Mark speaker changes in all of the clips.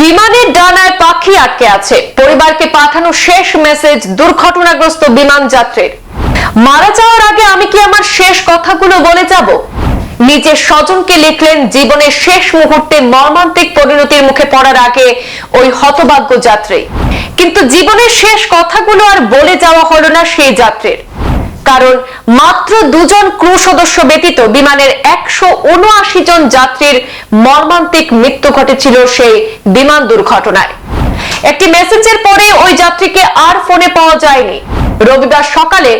Speaker 1: বিমানের ডানায় পাখি আটকে আছে। পরিবারকে পাঠানো শেষ মেসেজ দুর্ঘটনাগ্রস্ত বিমান যাত্রীর। মারা যাওয়ার আগে আমি কি আমার শেষ কথাগুলো বলে যাব? নিজের স্বজনকে লিখলেন জীবনের শেষ মুহূর্তে মর্মান্তিক পরিণতির মুখে পড়ার আগে ওই হতভাগ্য যাত্রী। কিন্তু জীবনের শেষ কথাগুলো আর বলে যাওয়া হলো না সেই যাত্রীর। কারণ মাত্র দুজন ক্রু সদস্য ব্যতীত বিমানের একশো উনআশি জন যাত্রীর মর্মান্তিক মৃত্যু ঘটেছিল সেই বিমান দুর্ঘটনায়। একটি মেসেজের পরে ওই যাত্রীকে আর ফোনে পাওয়া যায়নি। রবিবার সকালে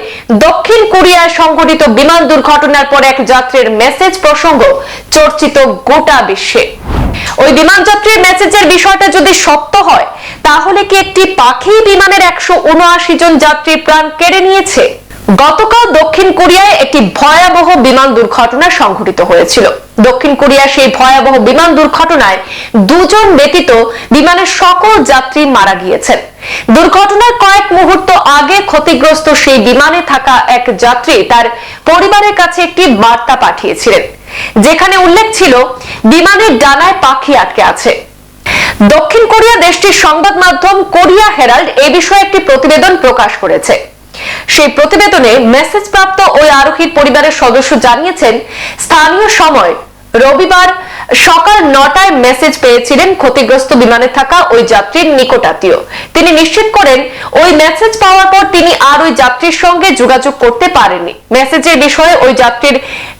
Speaker 1: দক্ষিণ কোরিয়ায় সংঘটিত বিমান দুর্ঘটনার পর এক যাত্রীর মেসেজ প্রসঙ্গ চর্চিত গোটা বিশ্বে। ওই বিমান যাত্রীর মেসেজের বিষয়টা যদি সত্য হয়, তাহলে কি একটি পাখি বিমানের একশো উনআশি জন যাত্রী প্রাণ কেড়ে নিয়েছে? গতকাল দক্ষিণ কোরিয়ায় একটি ভয়াবহ বিমান দুর্ঘটনা সংঘটিত হয়েছিল। দক্ষিণ কোরিয়ার সেই ভয়াবহ বিমান দুর্ঘটনায় দুজন ব্যতীত বিমানের সকল যাত্রী মারা গিয়েছেন। দুর্ঘটনার কয়েক মুহূর্ত আগে ক্ষতিগ্রস্ত সেই বিমানে থাকা এক যাত্রী তার পরিবারের কাছে একটি বার্তা পাঠিয়েছিলেন, যেখানে উল্লেখ ছিল, বিমানের ডানায় পাখি আটকে আছে। দক্ষিণ কোরিয়া দেশটির সংবাদ মাধ্যম কোরিয়া হেরাল্ড এ বিষয়ে একটি প্রতিবেদন প্রকাশ করেছে। সেই প্রতিবেদনে মেসেজ প্রাপ্ত ওই আরোহীর পরিবারের সদস্য জানিয়েছেন, স্থানীয় সময় রবিবার সকাল নটায় মেসেজ পেয়েছিলেন ক্ষতিগ্রস্ত বিমানে থাকা ওই যাত্রীর নিকটাত্মীয় তিনি নিশ্চিত করেন, ওই মেসেজ পাওয়ার পর তিনি আর ওই যাত্রীর সঙ্গে যোগাযোগ করতে পারেননি। মেসেজের বিষয়ে ওই যাত্রীর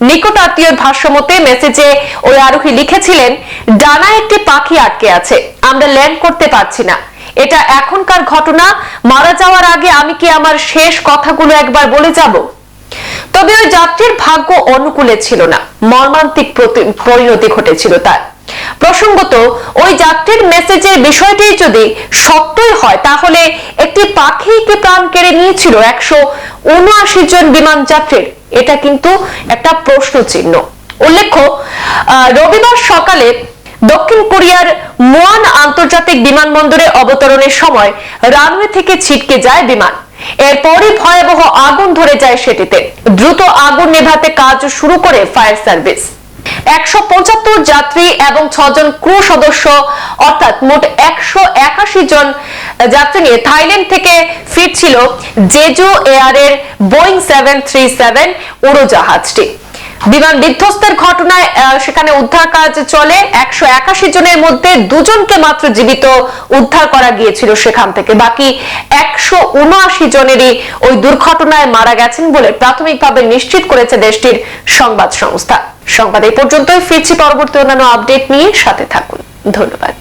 Speaker 1: নিকটাত্মীয় ভাষ্য মতে মেসেজে ওই আরোহী লিখেছিলেন, ডানা একটি পাখি আটকে আছে, আমরা ল্যান্ড করতে পারছি না। এটা এখনকার ঘটনা। মারা যাওয়ার আগে আমি কি আমার শেষ কথাগুলো একবার বলে যাব? তবে ওই যাত্রীর ভাগ্য অনুকূলে ছিল না। মর্মান্তিক পরিণতি ঘটেছিল তার। প্রসঙ্গত, ওই যাত্রীর মেসেজের বিষয়টি যদি সত্যই হয়, তাহলে একটি পাখি কি প্রাণ কেড়ে নিয়েছিল একশো উনআশি জন বিমান যাত্রীর। এটা কিন্তু একটা প্রশ্ন চিহ্ন উল্লেখ্য রবিবার সকালে দক্ষিণ কোরিয়ার মোয়ান আন্তর্জাতিক বিমানবন্দরে অবতরণের সময় রানওয়ে থেকে ছিটকে যায় বিমান। এরপরই ভয়াবহ আগুন ধরে যায় সেটিতে। দ্রুত আগুন নেভাতে কাজ শুরু করে ফায়ার সার্ভিস। একশো পঁচাত্তর যাত্রী এবং ছজন ক্রু সদস্য, অর্থাৎ মোট একশো একাশি জন যাত্রী নিয়ে থাইল্যান্ড থেকে ফিরছিল জেজু এয়ারের বোয়িং সেভেন থ্রি সেভেন উড়োজাহাজটি। বিমান বিধ্বস্তের ঘটনায় সেখানে উদ্ধার কাজ চলে। একশো একাশি জনের মধ্যে দুজনকে মাত্র জীবিত উদ্ধার করা গিয়েছিল সেখান থেকে। বাকি একশো উনআশি জনেরই ওই দুর্ঘটনায় মারা গেছেন বলে প্রাথমিকভাবে নিশ্চিত করেছে দেশটির সংবাদ সংস্থা। সংবাদ এই পর্যন্তই। ফিরছি পরবর্তী অন্যান্য আপডেট নিয়ে সাথে থাকুন। ধন্যবাদ।